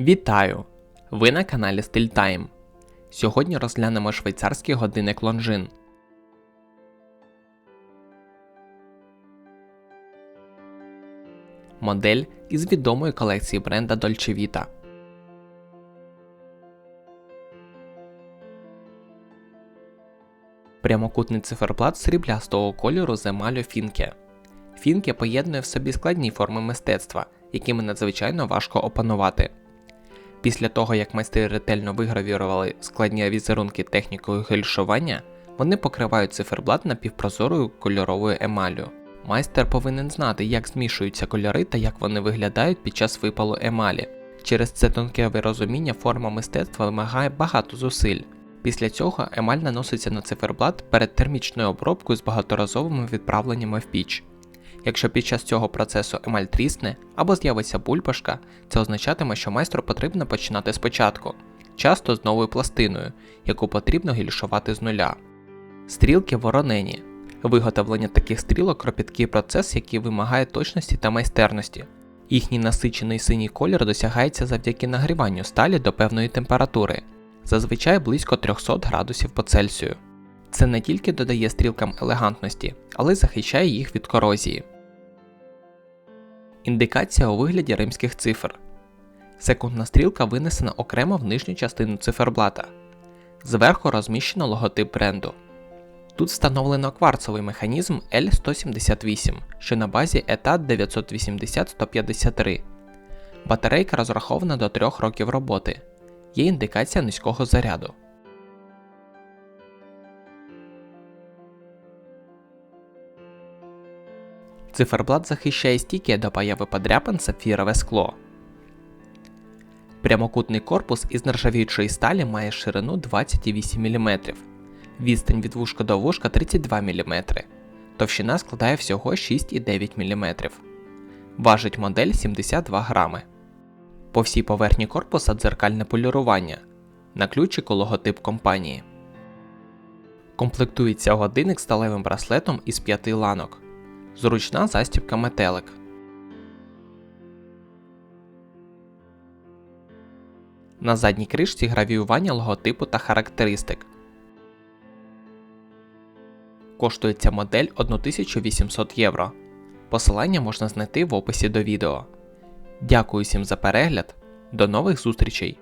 Вітаю! Ви на каналі StillTime. Сьогодні розглянемо швейцарський годинник Longines. Модель із відомої колекції бренда Dolce Vita. Прямокутний циферблат сріблястого кольору з емалю Фінке. Фінке поєднує в собі складні форми мистецтва, якими надзвичайно важко опанувати. Після того, як майстри ретельно вигравірували складні візерунки технікою гельшування, вони покривають циферблат напівпрозорою кольоровою емаллю. Майстер повинен знати, як змішуються кольори та як вони виглядають під час випалу емалі. Через це тонке розуміння форма мистецтва вимагає багато зусиль. Після цього емаль наноситься на циферблат перед термічною обробкою з багаторазовими відправленнями в піч. Якщо під час цього процесу емаль трісне або з'явиться бульбашка, це означатиме, що майстру потрібно починати спочатку, часто з новою пластиною, яку потрібно гільшувати з нуля. Стрілки воронені. Виготовлення таких стрілок кропіткий процес, який вимагає точності та майстерності. Їхній насичений синій колір досягається завдяки нагріванню сталі до певної температури, зазвичай близько 300 градусів по Цельсію. Це не тільки додає стрілкам елегантності, але й захищає їх від корозії. Індикація у вигляді римських цифр. Секундна стрілка винесена окремо в нижню частину циферблата. Зверху розміщено логотип бренду. Тут встановлено кварцовий механізм L178, що на базі ETA 980-153. Батарейка розрахована до 3 років роботи. Є індикація низького заряду. Циферблат захищає стійке до появи подряпин сапфірове скло. Прямокутний корпус із нержавіючої сталі має ширину 28 мм, відстань від вушка до вушка 32 мм, товщина складає всього 6,9 мм. Важить модель 72 грами. По всій поверхні корпуса дзеркальне полірування. На ключику логотип компанії. Комплектується годинник сталевим браслетом із п'яти ланок. Зручна застібка метелик. На задній кришці гравіювання логотипу та характеристик. Коштує ця модель 1800 євро. Посилання можна знайти в описі до відео. Дякую всім за перегляд. До нових зустрічей!